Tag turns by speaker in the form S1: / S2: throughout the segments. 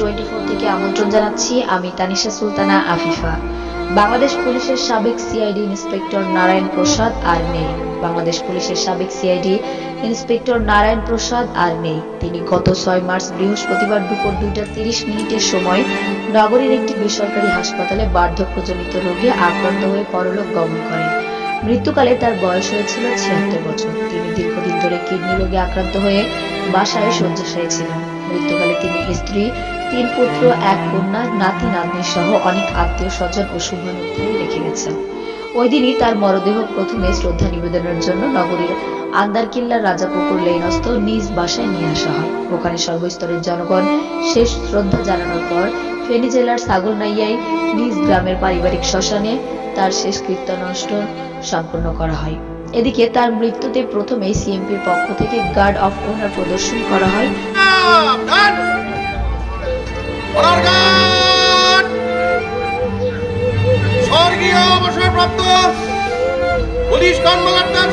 S1: Twenty four থেকে আমন্ত্রণ জানাচ্ছি আমি তানিশা সুলতানা আফিফা। বাংলাদেশ পুলিশের সাবেক সিআইডি ইন্সপেক্টর নারায়ণ প্রসাদ আর নেই। বাংলাদেশ পুলিশের সাবেক সিআইডি ইন্সপেক্টর নারায়ণ প্রসাদ আর নেই। তিনি গত ছয় মার্চ বৃহস্পতিবার দুপুর দুইটা তিরিশ মিনিটের সময় নগরীর একটি বেসরকারি হাসপাতালে বার্ধক্যজনিত রোগে আক্রান্ত হয়ে পরলোক গমন করেন। মৃত্যুকালে তার বয়স হয়েছিল ছিয়াত্তর বছর। তিনি দীর্ঘদিন ধরে কিডনি রোগে আক্রান্ত হয়ে বাসায় শয্যাশায়ী ছিলেন। মৃত্যুকালে তিনি স্ত্রী, তিন পুত্র, এক কন্যা, নাতি, নাতনি সহ অনেক আত্মীয় স্বজন ও শুভানুধ্যায়ী রেখে গেছেন। ওই দিনই তার মরদেহ প্রথমে শ্রদ্ধা নিবেদনের জন্য নগরীর আন্দারকিল্লার রাজাপুকুর লেনস্থ নিজ বাসায় নিয়ে আসা হয়। ওখানে সর্বস্তরের জনগণ শেষ শ্রদ্ধা জানানোর পর ফেনী জেলার ছাগলনাইয়ায় নিজ গ্রামের পারিবারিক শ্মশানে তার শেষ কীর্তনষ্ট সম্পন্ন করা হয়। এদিকে তার মৃত্যুতে প্রথমে সিএমপির পক্ষ থেকে গার্ড অফ অনার প্রদর্শন করা হয়।
S2: স্বর্গীয় পুলিশ কর্মকর্তার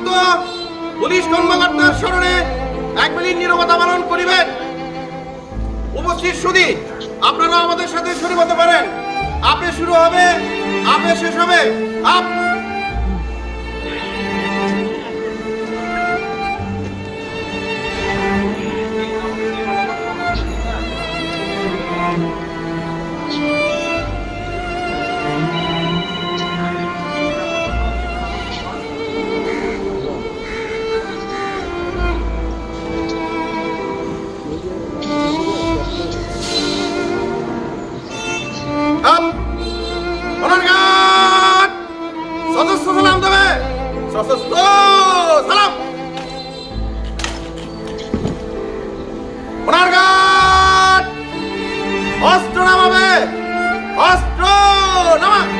S2: অবসরপ্রাপ্ত পুলিশ কর্মকর্তার স্মরণে এক মিনিট নিরবতা পালন করিবেন। উপস্থিত সুদী আপনারা আমাদের সাথে শুরু হতে পারেন। আপনি শুরু হবে, আপনি শেষ হবে। আপ অনার সালাম দেবে! সশস্ত্র সালাম! অস্ত্র নামাবে! অস্ত্র নামা!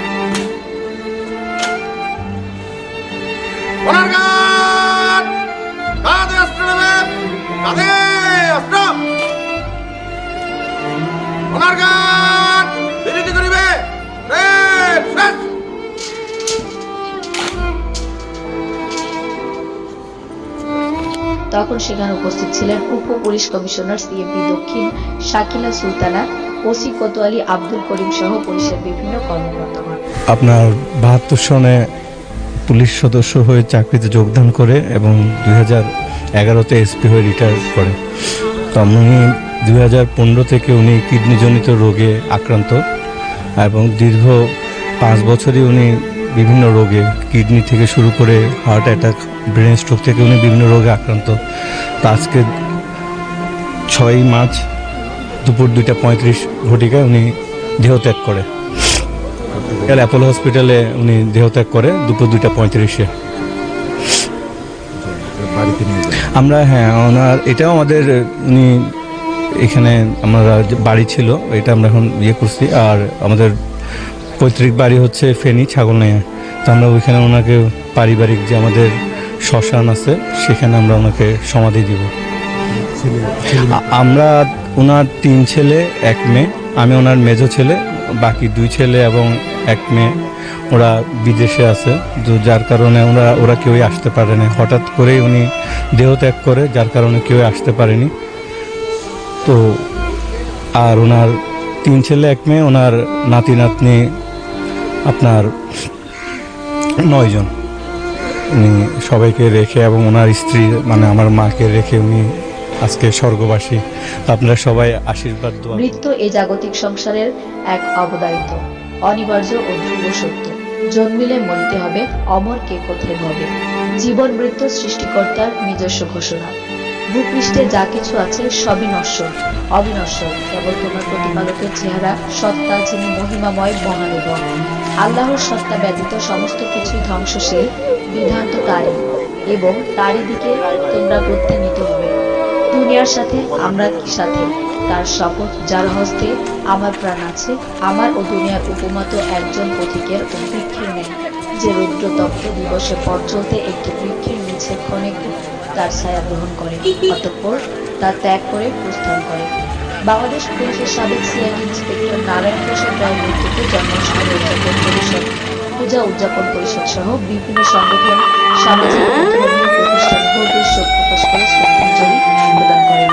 S1: তখন সেখানে উপস্থিত ছিলেন উপ পুলিশ কমিশনার সিএমপি দক্ষিণ শাকিলা সুলতানা, ওসি কোতোয়ালি আব্দুল করিম সহ পুলিশের বিভিন্ন কর্মকর্তাগণ।
S3: আপনার বাহাত্তর সনে পুলিশ সদস্য হয়ে চাকরিতে যোগদান করে এবং দুই হাজার এগারোতে এসপি হয়ে রিটায়ার করে তো উনি দুই হাজার পনেরো থেকে উনি কিডনিজনিত রোগে আক্রান্ত এবং দীর্ঘ পাঁচ বছরই উনি বিভিন্ন রোগে কিডনি থেকে শুরু করে হার্ট অ্যাটাক ব্রেন স্ট্রোক থেকে উনি বিভিন্ন রোগে আক্রান্ত। তো আজকে ছয়ই মার্চ দুপুর দুইটা পঁয়ত্রিশ ঘটিকায় উনি দেহত্যাগ করে। কাল অ্যাপোলো হসপিটালে উনি দেহত্যাগ করে দুপুর দুইটা পঁয়ত্রিশে। আমরা হ্যাঁ ওনার এটাও আমাদের উনি এখানে আমরা যে বাড়ি ছিল এটা আমরা এখন ইয়ে করছি। আর আমাদের পৈতৃক বাড়ি হচ্ছে ফেনী ছাগলনাইয়া। তো আমরা ওইখানে ওনাকে পারিবারিক যে আমাদের শ্মশান আছে সেখানে আমরা ওনাকে সমাধি দিব। আমরা ওনার তিন ছেলে এক মেয়ে আমি ওনার মেজো ছেলে বাকি দুই ছেলে এবং এক মেয়ে। ওরা বিদেশে আছে তো যার কারণে ওরা ওরা কেউই আসতে পারে না। হঠাৎ করেই উনি দেহ ত্যাগ করে যার কারণে কেউ আসতে পারেনি। তো আর ওনার তিন ছেলে এক মেয়ে ওনার নাতি নাতনি আপনার নয়জন। উনি সবাইকে রেখে এবং ওনার স্ত্রী মানে আমার মাকে রেখে উনি আজকে স্বর্গবাসী। আপনারা সবাই আশীর্বাদ, দোয়া
S1: মৃত্যু এই জাগতিক সংসারের এক অবদায়িত, অনিবার্য ও ধ্রুব সত্য। জন্মিলে মরিতে হবে, অমর কে কোথায় হবে? জীবন মৃত্যু সৃষ্টিকর্তার নিজস্ব ঘোষণা। ভূপৃষ্ঠে যা কিছু আছে সবই নশ্বর অবিনশ্বর কেবল তোমার প্রতিপালকের চেহারা, সত্তা যিনি মহিমাময় মহানুভ আল্লাহর সত্তা ব্যতীত সমস্ত কিছুই ধ্বংসশীল বিধান তো তারই। এবং তারই দিকে তোমরা প্রত্যানীত হবে দুনিয়ার সাথে, আমরা কি সাথে? তার শপথ যার হস্তে আমার প্রাণ আছে, আমার ও দুনিয়ার উপমা তো একজন পথিকের ও বৃক্ষের নেই। যে রৌদ্রতপ্ত দিবসে চলতে একটি বৃক্ষের নিচে ক্ষণে তার ছায়া গ্রহণ করে, অতঃপর তা ত্যাগ করে প্রস্থান করে। বাংলাদেশ পুলিশের সাবেক সিআইডি ইন্সপেক্টর নারায়ণ প্রসাদ রায় মৃত্যুতে জন্মসহ উদযাপন পরিষদ, পূজা উদযাপন পরিষদ সহ বিভিন্ন সংগঠন, সামাজিক প্রতিষ্ঠান ভোর শোক প্রকাশ করে শ্রদ্ধাঞ্জলি প্রদান করেন